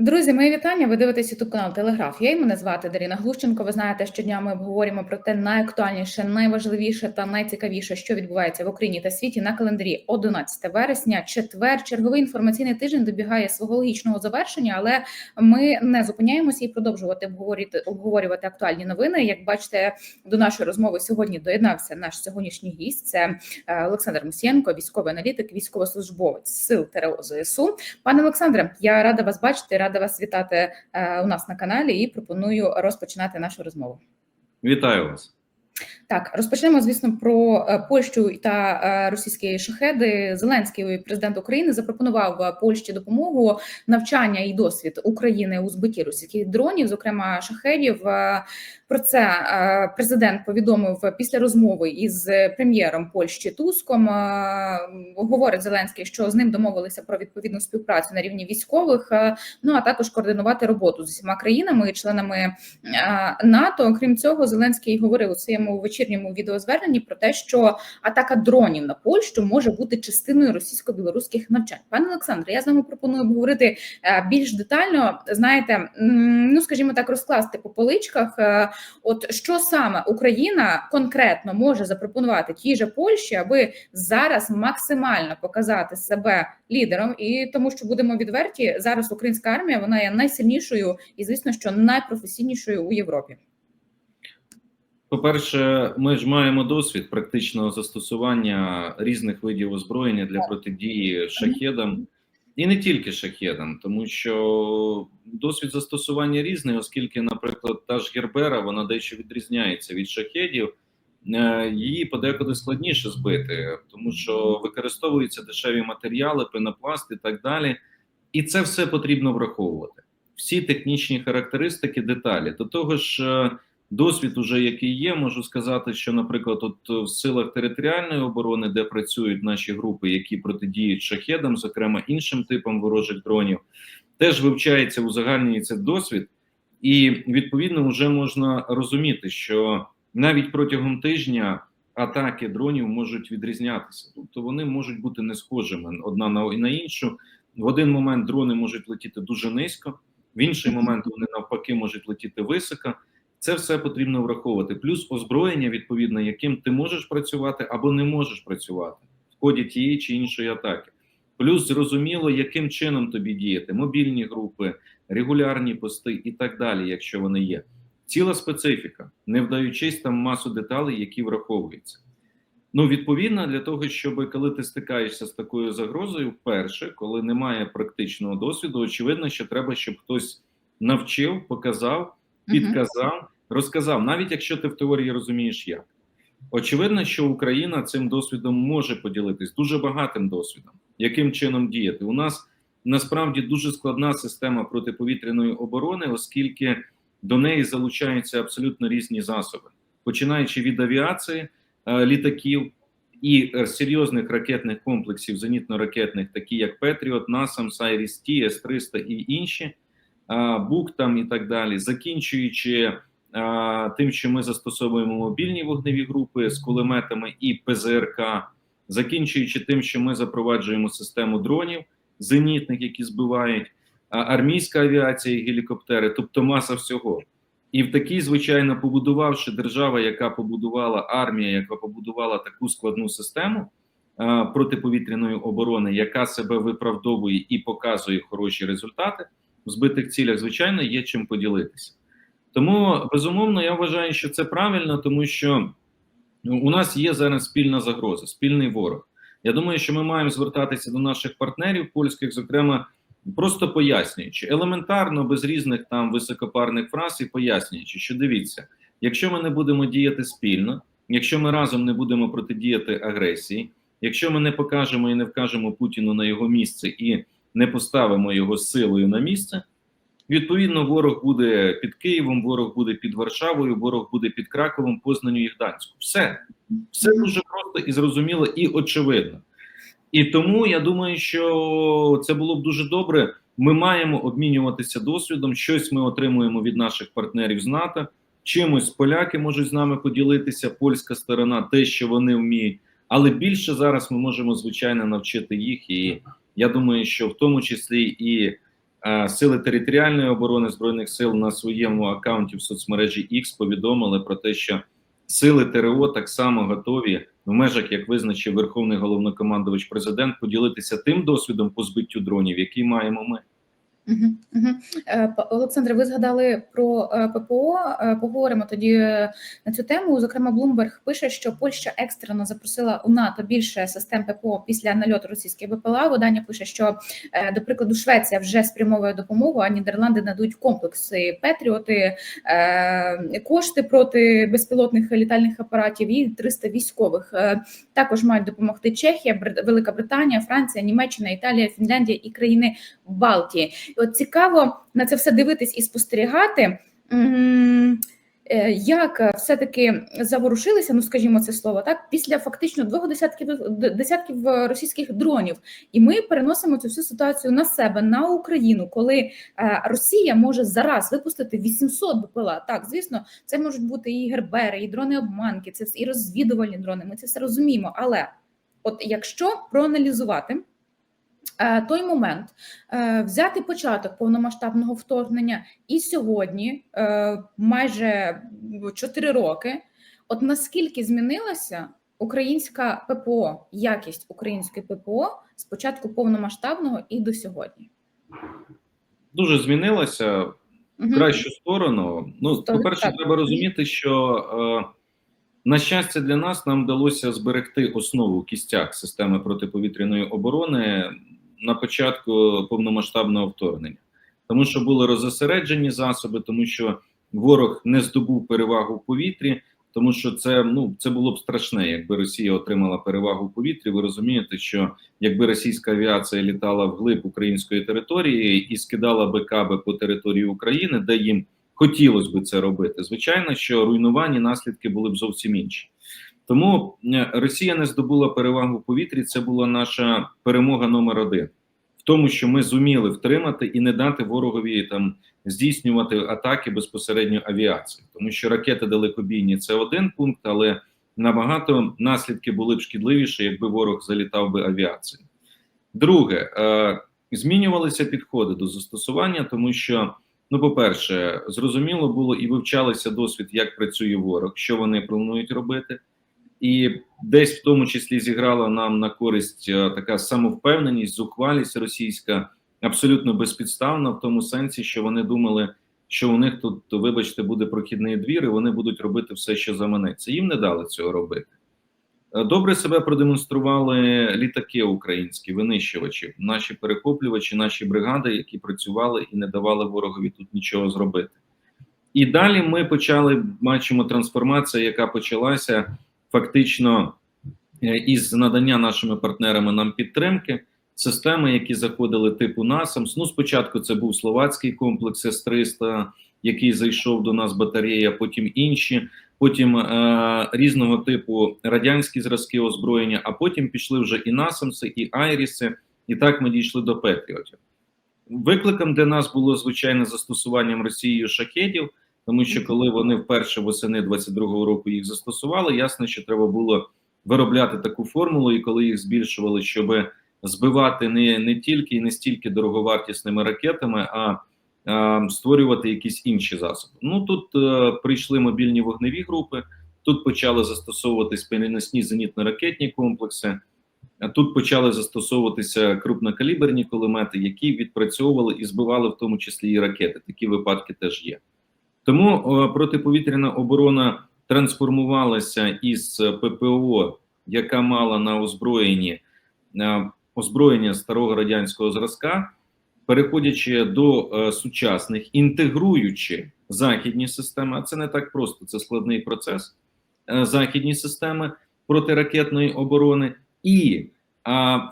Друзі, мої вітання. Ви дивитесь ютуб канал Телеграф. Я і мене звати Даріна Глущенко. Ви знаєте, щодня ми обговорюємо про те найактуальніше, найважливіше та найцікавіше, що відбувається в Україні та світі на календарі 11 вересня. Четвер, черговий інформаційний тиждень добігає свого логічного завершення, але ми не зупиняємося і продовжувати обговорювати обговорювати актуальні новини. Як бачите, до нашої розмови сьогодні доєднався наш сьогоднішній гість. Це е, Олександр Мусієнко, військовий аналітик, військовослужбовець сил ТРО ЗСУ. Пане Олександре, я рада вас бачити. Рада вас вітати е, у нас на каналі і пропоную розпочинати нашу розмову. Вітаю вас. Так, розпочнемо, звісно, про е, Польщу та е, російські шахеди. Зеленський президент України запропонував е, Польщі допомогу навчання і досвід України у збитті російських дронів, зокрема шахедів. Про це президент повідомив після розмови із прем'єром Польщі Туском. Говорить Зеленський, що з ним домовилися про відповідну співпрацю на рівні військових. Ну а також координувати роботу з усіма країнами, членами НАТО. Крім цього, Зеленський говорив у своєму вечірньому відеозверненні про те, що атака дронів на Польщу може бути частиною російсько-білоруських навчань. Пане Олександре, я з вами пропоную обговорити е, більш детально. Знаєте, ну скажімо так, розкласти по поличках. е, От що саме Україна конкретно може запропонувати тій же Польщі, аби зараз максимально показати себе лідером, і тому, що будемо відверті, зараз українська армія вона є найсильнішою і, звісно, що найпрофесійнішою у Європі. По-перше, ми ж маємо досвід практичного застосування різних видів озброєння для протидії шахедам, і не тільки шахедам, тому що досвід застосування різний, оскільки, наприклад, та ж Гербера вона дещо відрізняється від шахедів. Е, Її подекуди складніше збити, тому що використовуються дешеві матеріали, пенопласт і так далі. І це все потрібно враховувати. Всі технічні характеристики, деталі. До того ж, е, досвід, уже який є, можу сказати, що, наприклад, от в силах територіальної оборони, де працюють наші групи, які протидіють шахедам, зокрема іншим типам ворожих дронів, теж вивчається узагальнюється досвід, і відповідно вже можна розуміти, що навіть протягом тижня атаки дронів можуть відрізнятися, тобто вони можуть бути не схожими одна на, на іншу. В один момент дрони можуть летіти дуже низько, в інший момент вони навпаки можуть летіти високо. Це все потрібно враховувати. Плюс озброєння, відповідно, яким ти можеш працювати або не можеш працювати в ході тієї чи іншої атаки. Плюс зрозуміло, яким чином тобі діяти: мобільні групи, регулярні пости і так далі, якщо вони є. Ціла специфіка, не вдаючись там масу деталей, які враховуються. Ну, відповідно, для того, щоб коли ти стикаєшся з такою загрозою, вперше, коли немає практичного досвіду, очевидно, що треба, щоб хтось навчив, показав, підказав, розказав, навіть якщо ти в теорії розумієш, як. Очевидно, що Україна цим досвідом може поділитись дуже багатим досвідом, яким чином діяти. У нас насправді дуже складна система протиповітряної оборони, оскільки до неї залучаються абсолютно різні засоби, починаючи від авіації, е, літаків і е, серйозних ракетних комплексів, зенітно-ракетних, такі як Петріот, Насам, Сайріс Ті, С-300 і інші, е, БУК там і так далі, закінчуючи тим, що ми застосовуємо мобільні вогневі групи з кулеметами і ПЗРК, закінчуючи тим, що ми запроваджуємо систему дронів зенітних, які збивають армійська авіація і гелікоптери, тобто маса всього. І в такій, звичайно, побудувавши держава, яка побудувала армія, яка побудувала таку складну систему а, протиповітряної оборони, яка себе виправдовує і показує хороші результати в збитих цілях, звичайно, є чим поділитися. Тому безумовно я вважаю, що це правильно, тому що ну, у нас є зараз спільна загроза, спільний ворог. Я думаю, що ми маємо звертатися до наших партнерів польських, зокрема, просто пояснюючи елементарно, без різних там високопарних фраз і пояснюючи, що дивіться, якщо ми не будемо діяти спільно, якщо ми разом не будемо протидіяти агресії, якщо ми не покажемо і не вкажемо Путіну на його місце і не поставимо його силою на місце. Відповідно, ворог буде під Києвом, ворог буде під Варшавою, ворог буде під Краковом, Познанню і Гданську. Все, все дуже просто і зрозуміло, і очевидно. І тому я думаю, що це було б дуже добре. Ми маємо обмінюватися досвідом. Щось ми отримуємо від наших партнерів з НАТО. Чимось поляки можуть з нами поділитися, польська сторона, те, що вони вміють. Але більше зараз ми можемо звичайно навчити їх. І я думаю, що в тому числі і Сили територіальної оборони збройних сил на своєму аккаунті в соцмережі X повідомили про те, що сили ТРО так само готові в межах, як визначив Верховний головнокомандувач президент, поділитися тим досвідом по збиттю дронів, який маємо ми. Е, Олександре, ви згадали про е, ППО. Е, Поговоримо тоді на цю тему. Зокрема, Блумберг пише, що Польща екстрено запросила у НАТО більше систем ППО після нальоту російських БПЛА. Видання пише, що до прикладу Швеція вже спрямовує допомогу, а Нідерланди надуть комплекси Петріоти, кошти проти безпілотних літальних апаратів і 300 військових. Також мають допомогти Чехія, Велика Британія, Франція, Німеччина, Італія, Фінляндія і країни Балтії. От цікаво на це все дивитись і спостерігати. е, Як все-таки заворушилися, ну скажімо це слово, так після фактично двох десятків десятків е, російських дронів, і ми переносимо цю всю ситуацію на себе, на Україну, коли е, Росія може зараз випустити 800 БПЛА. Так, звісно, це можуть бути і гербери, і дрони обманки, це і розвідувальні дрони. Ми це все розуміємо. Але от якщо проаналізувати той момент, е, взяти початок повномасштабного вторгнення і сьогодні, е, майже 4 роки, от наскільки змінилася українська ППО, якість української ППО з початку повномасштабного і до сьогодні? Дуже змінилося в кращу сторону. Ну, по-перше, треба розуміти, що е, на щастя для нас нам вдалося зберегти основу кістяк системи протиповітряної оборони на початку повномасштабного вторгнення, тому що були розосереджені засоби, тому що ворог не здобув перевагу в повітрі. Тому що це ну це було б страшне, якби Росія отримала перевагу в повітрі. Ви розумієте, що якби російська авіація літала вглиб української території і скидала би каби по території України, де їм хотілося б це робити, звичайно, що руйнування наслідки були б зовсім інші. Тому е, Росія не здобула перевагу в повітрі. Це була наша перемога номер один в тому, що ми зуміли втримати і не дати ворогові там здійснювати атаки безпосередньо авіації, тому що ракети далекобійні це один пункт, але набагато наслідки були б шкідливіші, якби ворог залітав би авіацією. Друге, е, змінювалися підходи до застосування, тому що, ну, по-перше, зрозуміло було і вивчалися досвід, як працює ворог, що вони планують робити, і десь в тому числі зіграла нам на користь е, така самовпевненість, зухвалість російська, абсолютно безпідставна, в тому сенсі, що вони думали, що у них тут, вибачте, буде прохідний двір, і вони будуть робити все, що заманеться. Їм не дали цього робити. Е, Добре себе продемонстрували літаки українські, винищувачі, наші перехоплювачі, наші бригади, які працювали і не давали ворогові тут нічого зробити. І далі ми почали бачимо трансформація, яка почалася фактично е, із надання нашими партнерами нам підтримки. Системи, які заходили типу NASAMS. Ну, спочатку це був словацький комплекс С-300, який зайшов до нас батарея, потім інші потім е, різного типу радянські зразки озброєння, а потім пішли вже і насамси, і айріси, і так ми дійшли до Петріотів. Викликом для нас було звичайно застосуванням Росією шахедів, тому що коли вони вперше восени 22-го року їх застосували, ясно, що треба було виробляти таку формулу, і коли їх збільшували, щоб збивати не, не тільки і не стільки дороговартісними ракетами, а е, створювати якісь інші засоби. Ну тут е, прийшли мобільні вогневі групи, тут почали застосовуватись переносні зенітно-ракетні комплекси. Тут почали застосовуватися крупнокаліберні кулемети, які відпрацьовували і збивали в тому числі і ракети. Такі випадки теж є. Тому е, протиповітряна оборона трансформувалася із ППО, яка мала на озброєнні е, озброєння старого радянського зразка, переходячи до е, сучасних, інтегруючи західні системи, а це не так просто, це складний процес. е, західні системи протиракетної оборони і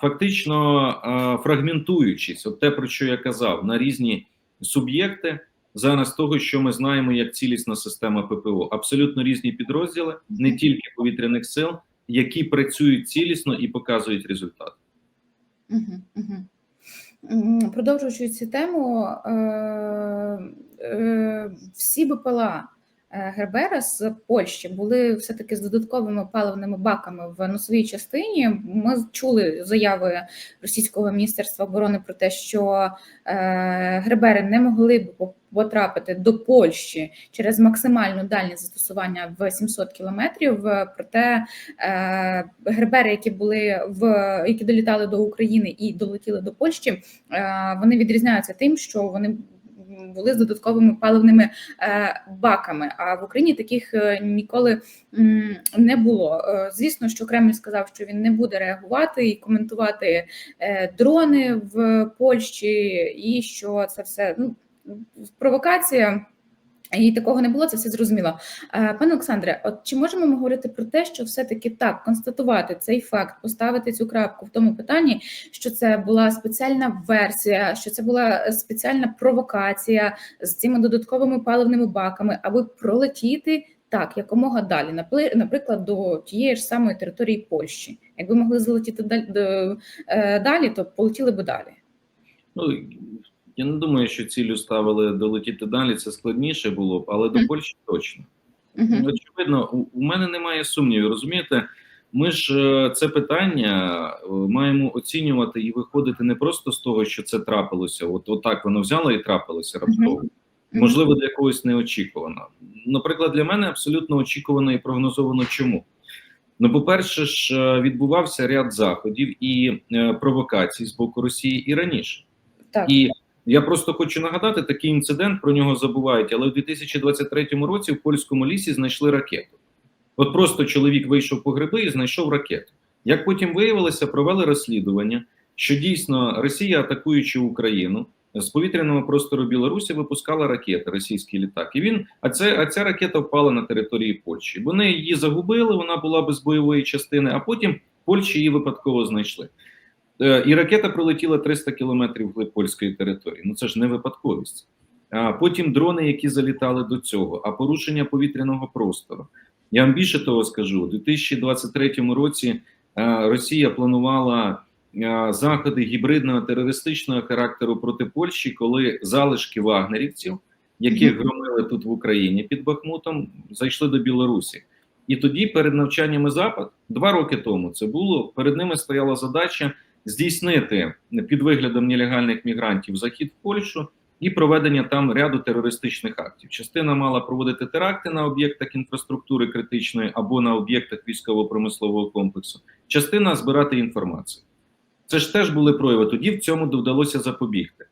фактично фрагментуючись, от те, про що я казав, на різні суб'єкти. Зараз того, що ми знаємо як цілісна система ППО, абсолютно різні підрозділи, не тільки повітряних сил, які працюють цілісно і показують результат. Продовжуючи цю тему, е, е, всі БПЛА Гербера з Польщі були все таки з додатковими паливними баками в носовій частині. Ми чули заяви російського міністерства оборони про те, що е, Гербери не могли б по- потрапити до Польщі через максимальну дальність застосування в 700 кілометрів. Е, Проте е, Гербери, які були в які долітали до України і долетіли до Польщі, е, вони відрізняються тим, що вони були з додатковими паливними е, баками. А в Україні таких е, ніколи не було. Е, Звісно, що Кремль сказав, що він не буде реагувати і коментувати дрони в Польщі, і що це все ну провокація. І такого не було, це все зрозуміло. Е, Пане Олександре, от чи можемо ми говорити про те, що все-таки так констатувати цей факт, поставити цю крапку в тому питанні, що це була спеціальна версія, що це була спеціальна провокація з цими додатковими паливними баками, аби пролетіти так якомога далі, наприклад, до тієї ж самої території Польщі. Якби могли залетіти е, далі, то полетіли би далі. Ну я не думаю, що цілю ставили долетіти далі. Це складніше було б, але до Польщі точно. Ну, Очевидно, у, мене немає сумнівів. Розумієте, ми ж е, це питання е, маємо оцінювати і виходити не просто з того, що це трапилося. От, от так воно взяло і трапилося раптово. Можливо, для когось неочікувано. Наприклад, для мене абсолютно очікувано і прогнозовано. Чому? Ну, по-перше, ж е, відбувався ряд заходів і провокацій з боку Росії і раніше. Так. І я просто хочу нагадати такий інцидент, про нього забувають, але у 2023 році в польському лісі знайшли ракету. От просто чоловік вийшов по гриби і знайшов ракету. Як потім виявилося, провели розслідування, що дійсно Росія, атакуючи Україну, з повітряного простору Білорусі випускала ракети, російський літак. І він, а це а ця ракета впала на території Польщі. Вони її загубили, вона була без бойової частини, а потім Польщі її випадково знайшли. Е, І ракета пролетіла 300 кілометрів вглиб польської території. Ну це ж не випадковість. А потім дрони, які залітали до цього, а порушення повітряного простору. Я вам більше того скажу: у 2023 році е, Росія планувала е, заходи гібридного терористичного характеру проти Польщі, коли залишки вагнерівців, яких громили тут в Україні під Бахмутом, зайшли до Білорусі. І тоді, перед навчаннями Запад, два роки тому це було. Перед ними стояла задача здійснити під виглядом нелегальних мігрантів захід в Польщу і проведення там ряду терористичних актів. Частина мала проводити теракти на об'єктах інфраструктури критичної або на об'єктах військово-промислового комплексу. Частина збирати інформацію. Це ж теж були прояви. Тоді в цьому вдалося запобігти.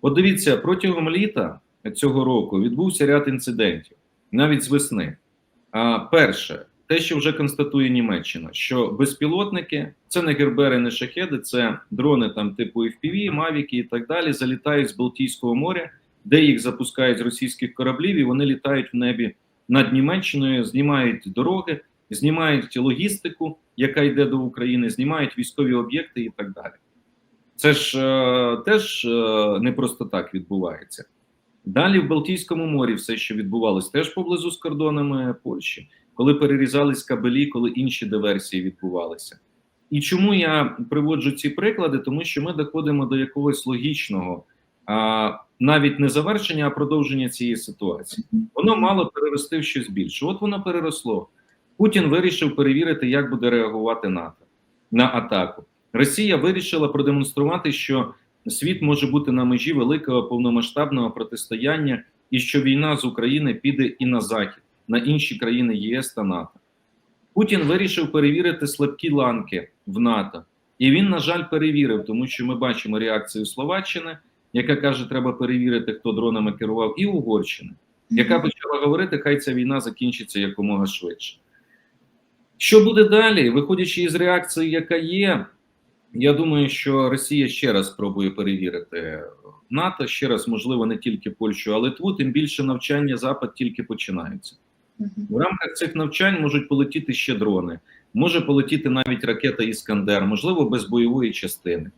От дивіться, протягом літа цього року відбувся ряд інцидентів, навіть з весни. А, перше, те, що вже констатує Німеччина, що безпілотники це не гербери, не шахеди, це дрони там типу FPV, мавіки і так далі, залітають з Балтійського моря, де їх запускають з російських кораблів, і вони літають в небі над Німеччиною, знімають дороги, знімають логістику, яка йде до України, знімають військові об'єкти і так далі. Це ж е, теж е, не просто так відбувається. Далі в Балтійському морі все, що відбувалось, теж поблизу з кордонами Польщі, коли перерізались кабелі, коли інші диверсії відбувалися. І чому я приводжу ці приклади? Тому що ми доходимо до якогось логічного, а, навіть не завершення, а продовження цієї ситуації. Воно мало перерости в щось більше. От воно переросло. Путін вирішив перевірити, як буде реагувати НАТО на атаку. Росія вирішила продемонструвати, що світ може бути на межі великого повномасштабного протистояння, і що війна з України піде і на захід, на інші країни ЄС та НАТО. Путін вирішив перевірити слабкі ланки в НАТО, і він, на жаль, перевірив, тому що ми бачимо реакцію Словаччини, яка каже, треба перевірити, хто дронами керував, і Угорщини, яка почала говорити, хай ця війна закінчиться якомога швидше. Що буде далі? Виходячи із реакції, яка є, я думаю, що Росія ще раз спробує перевірити НАТО, ще раз, можливо, не тільки Польщу, а Литву, тим більше навчання Запад тільки починаються. В рамках цих навчань можуть полетіти ще дрони, може полетіти навіть ракета Іскандер, можливо, без бойової частини.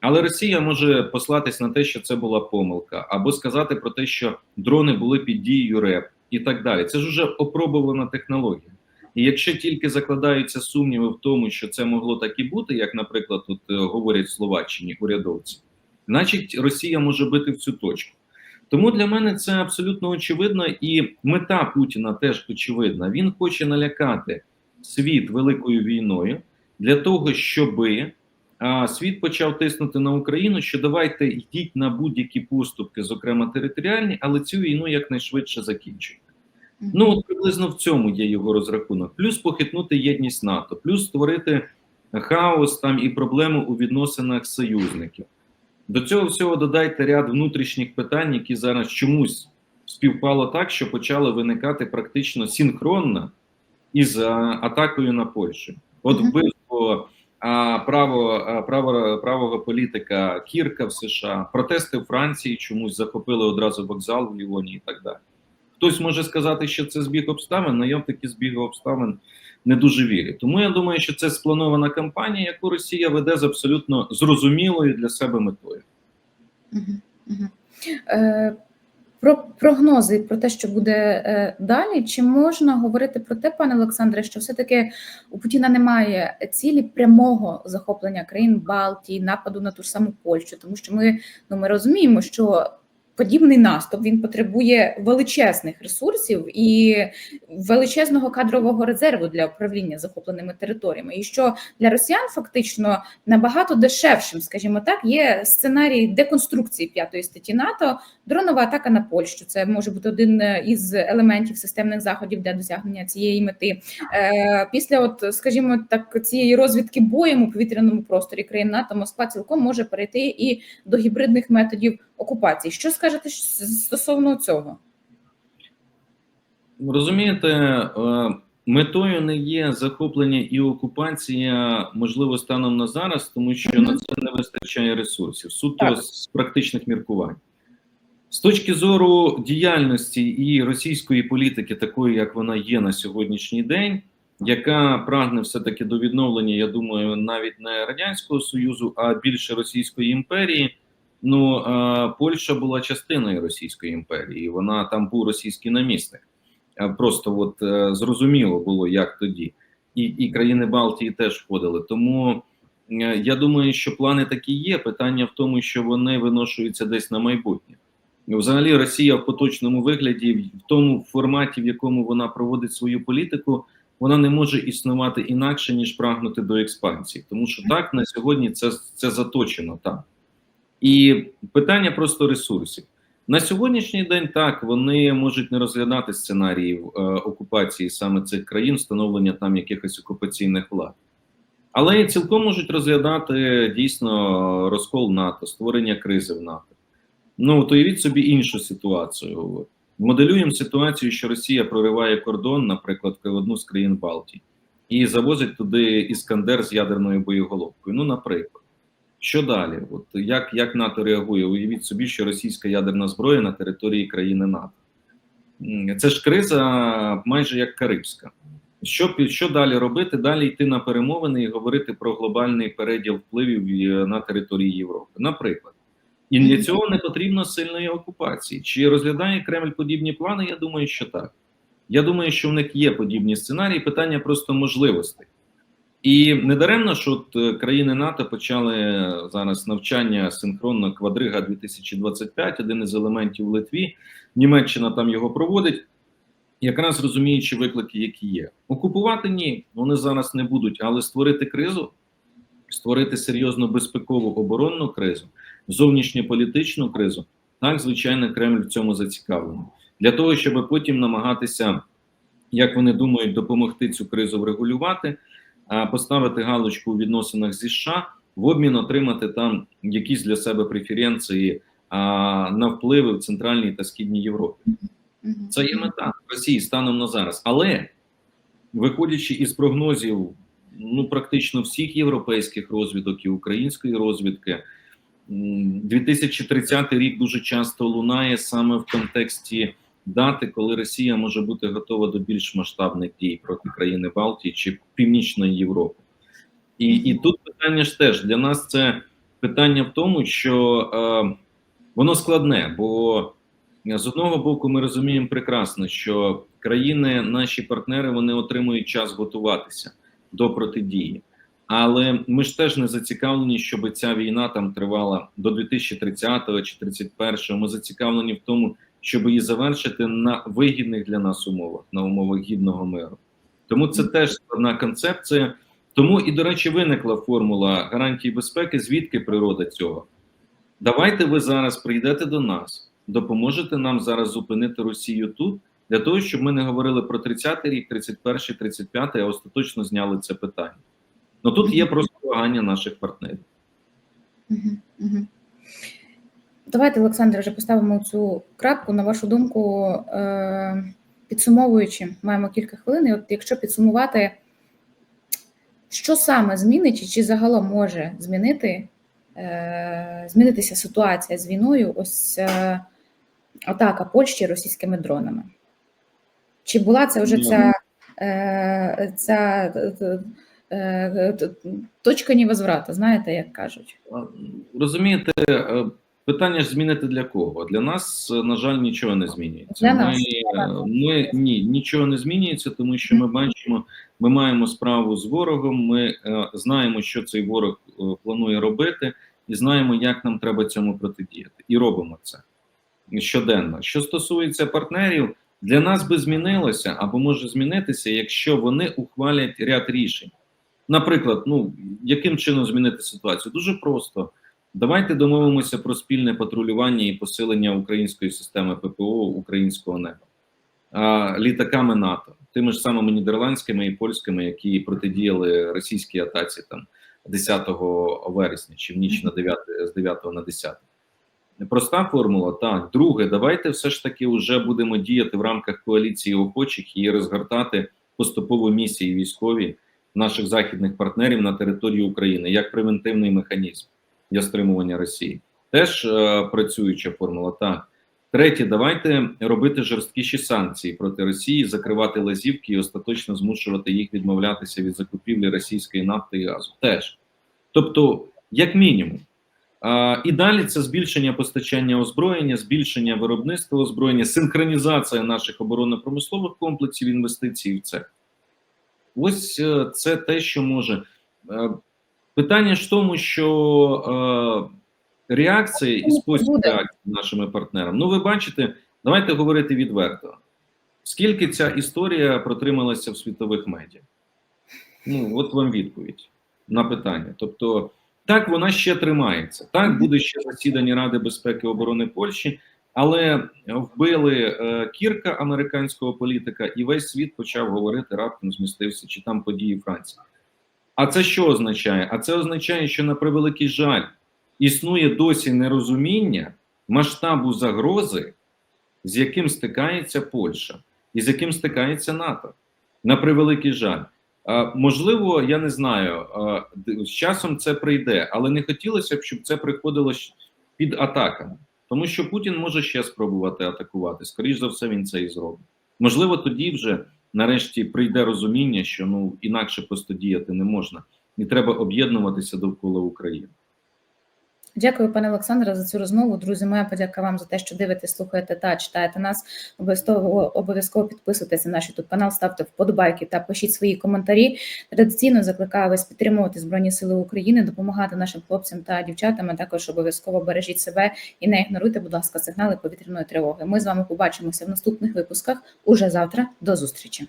Але Росія може послатись на те, що це була помилка, або сказати про те, що дрони були під дією РЕП і так далі. Це ж вже опробувана технологія. І якщо тільки закладаються сумніви в тому, що це могло так і бути, як, наприклад, тут е, говорять Словаччині урядовці, значить Росія може бити в цю точку. Тому для мене це абсолютно очевидно, і мета Путіна теж очевидна. Він хоче налякати світ великою війною для того, щоби а, світ почав тиснути на Україну, що давайте йдіть на будь-які поступки, зокрема територіальні, але цю війну якнайшвидше закінчуйте. Ну от приблизно в цьому є його розрахунок. Плюс похитнути єдність НАТО, плюс створити хаос там і проблему у відносинах союзників. До цього всього додайте ряд внутрішніх питань, які зараз чомусь співпало так, що почали виникати практично синхронно із а, атакою на Польщу. От вбивство а, право, а, право, правого політика Кірка в США, протести в Франції чомусь захопили одразу вокзал в Лівоні і так далі. Хтось може сказати, що це збіг обставин, але я в такі збіги обставин не дуже вірю. Тому я думаю, що це спланована кампанія, яку Росія веде з абсолютно зрозумілою для себе метою. Е, Про прогнози про те, що буде е, далі, чи можна говорити про те, пане Олександре, що все-таки у Путіна немає цілі прямого захоплення країн Балтії, нападу на ту ж саму Польщу, тому що ми, ну, ми розуміємо, що подібний наступ він потребує величезних ресурсів і величезного кадрового резерву для управління захопленими територіями, і що для росіян фактично набагато дешевшим, скажімо так, є сценарій деконструкції п'ятої статті НАТО, дронова атака на Польщу. Це може бути один із елементів системних заходів для досягнення цієї мети. Е, Після, от, скажімо так, цієї розвідки боєм у повітряному просторі країн НАТО Москва цілком може перейти і до гібридних методів окупації. Що скажете стосовно цього? Розумієте, е, метою не є захоплення і окупація, можливо, станом на зараз, тому що на це не вистачає ресурсів, суто Так. з практичних міркувань. З точки зору діяльності і російської політики, такої як вона є на сьогоднішній день, яка прагне все-таки до відновлення, я думаю, навіть не радянського союзу, а більше Російської імперії. Ну е, Польща була частиною Російської імперії, вона там був російський намісник. Е, Просто от е, зрозуміло було, як тоді, і, і країни Балтії теж входили. Тому я думаю, що плани такі є. Питання в тому, що вони виношуються десь на майбутнє. Взагалі, Росія в поточному вигляді, в тому форматі, в якому вона проводить свою політику, вона не може існувати інакше ніж прагнути до експансії, тому що так на сьогодні це, це заточено так. І питання просто ресурсів. На сьогоднішній день так вони можуть не розглядати сценаріїв е, окупації саме цих країн, встановлення там якихось окупаційних влад, але цілком можуть розглядати дійсно розкол НАТО, створення кризи в НАТО. Ну то уявіть собі іншу ситуацію. Моделюємо ситуацію, що Росія прориває кордон, наприклад, в одну з країн Балтії, і завозить туди іскандер з ядерною боєголовкою. Ну, наприклад. Що далі? От як, як НАТО реагує? Уявіть собі, що російська ядерна зброя на території країни НАТО. Це ж криза майже як Карибська. Що, що далі робити? Далі йти на перемовини і говорити про глобальний переділ впливів е, на території Європи. Наприклад, і для цього не потрібно сильної окупації. Чи розглядає Кремль подібні плани? Я думаю, що так. Я думаю, що в них є подібні сценарії. Питання просто можливостей. І недаремно, що от е, країни НАТО почали зараз навчання синхронно квадрига 2025, один із елементів в Литві. Німеччина там його проводить, якраз розуміючи виклики, які є. Окупувати ні, вони зараз не будуть, але створити кризу, створити серйозну безпекову оборонну кризу, зовнішньополітичну кризу. Так, звичайно, Кремль в цьому зацікавлений для того, щоб потім намагатися, як вони думають, допомогти цю кризу врегулювати поставити галочку у відносинах зі США, в обмін отримати там якісь для себе преференції а, на впливи в Центральній та Східній Європі. Це є мета Росії станом на зараз. Але виходячи із прогнозів, ну практично всіх європейських розвідок і української розвідки, м, 2030 рік дуже часто лунає саме в контексті дати, коли Росія може бути готова до більш масштабних дій проти країни Балтії чи Північної Європи. І, і тут питання ж теж для нас це питання в тому, що е, воно складне, бо з одного боку ми розуміємо прекрасно, що країни, наші партнери, вони отримують час готуватися до протидії. Але ми ж теж не зацікавлені, щоб ця війна там тривала до 2030 чи 31 Ми зацікавлені в тому, щоб її завершити на вигідних для нас умовах, на умовах гідного миру. Тому це теж складна концепція. Тому і, до речі, виникла формула гарантій безпеки. Звідки природа цього? Давайте ви зараз прийдете до нас, допоможете нам зараз зупинити Росію тут, для того, щоб ми не говорили про 30-й рік, 31-й, 35-й, а остаточно зняли це питання. Ну тут є просто вагання наших партнерів. Мгм, мгм. Давайте, Олександре, вже поставимо цю крапку. На вашу думку, е, підсумовуючи, маємо кілька хвилин. І от якщо підсумувати, що саме змінить, чи, чи загалом може змінити, е, змінитися ситуація з війною, ось е, атака Польщі російськими дронами? Чи була це вже ця, ця точка невозврата, знаєте, як кажуть? Розумієте, питання ж змінити для кого? Для нас, е, на жаль, нічого не змінюється. Для ми, нас, е, ми ні, нічого не змінюється, тому що ми бачимо, ми маємо справу з ворогом. Ми е, знаємо, що цей ворог е, планує робити, і знаємо, як нам треба цьому протидіяти, і робимо це щоденно. Що стосується партнерів, для нас би змінилося або може змінитися, якщо вони ухвалять ряд рішень. Наприклад, ну яким чином змінити ситуацію? Дуже просто. Давайте домовимося про спільне патрулювання і посилення української системи ППО українського неба літаками НАТО, тими ж самими нідерландськими і польськими, які протидіяли російській атаці там 10 вересня чи в ніч на 9, з 9 на 10. Проста формула. Так, друге, давайте все ж таки вже будемо діяти в рамках коаліції охочих і розгортати поступово місії військові наших західних партнерів на території України як превентивний механізм для стримування Росії. Теж е, працююча формула. Так. Третє, давайте робити жорсткіші санкції проти Росії, закривати лазівки і остаточно змушувати їх відмовлятися від закупівлі російської нафти і газу. Теж. Тобто, як мінімум. А, і далі це збільшення постачання озброєння, збільшення виробництва озброєння, синхронізація наших оборонно-промислових комплексів інвестицій в це. Ось е, це те, що може. Питання ж в тому, що е, реакції і спосіб реакції нашими партнерами. Ну, ви бачите, давайте говорити відверто. Скільки ця історія протрималася в світових медіа? Ну, от вам відповідь на питання. Тобто, так вона ще тримається. Так буде ще засідання Ради безпеки і оборони Польщі, але вбили е, кірка американського політика, і весь світ почав говорити раптом змістився, чи там події Франції. А це що означає? А це означає, що на превеликий жаль існує досі нерозуміння масштабу загрози, з яким стикається Польща і з яким стикається НАТО. На превеликий жаль. Можливо, я не знаю, з часом це прийде, але не хотілося б, щоб це приходило під атаками, тому що Путін може ще спробувати атакувати. Скоріше за все, він це і зробить. Можливо, тоді вже нарешті прийде розуміння, що ну інакше просто діяти не можна, і треба об'єднуватися довкола України. Дякую, пане Олександре, за цю розмову. Друзі, моя подяка вам за те, що дивитесь, слухаєте та читаєте нас. Обов'язково обов'язково підписуйтесь на наш YouTube канал, ставте вподобайки та пишіть свої коментарі. Традиційно закликаю вас підтримувати Збройні Сили України, допомагати нашим хлопцям та дівчатам. а Також обов'язково бережіть себе і не ігноруйте, будь ласка, сигнали повітряної тривоги. Ми з вами побачимося в наступних випусках уже завтра. До зустрічі.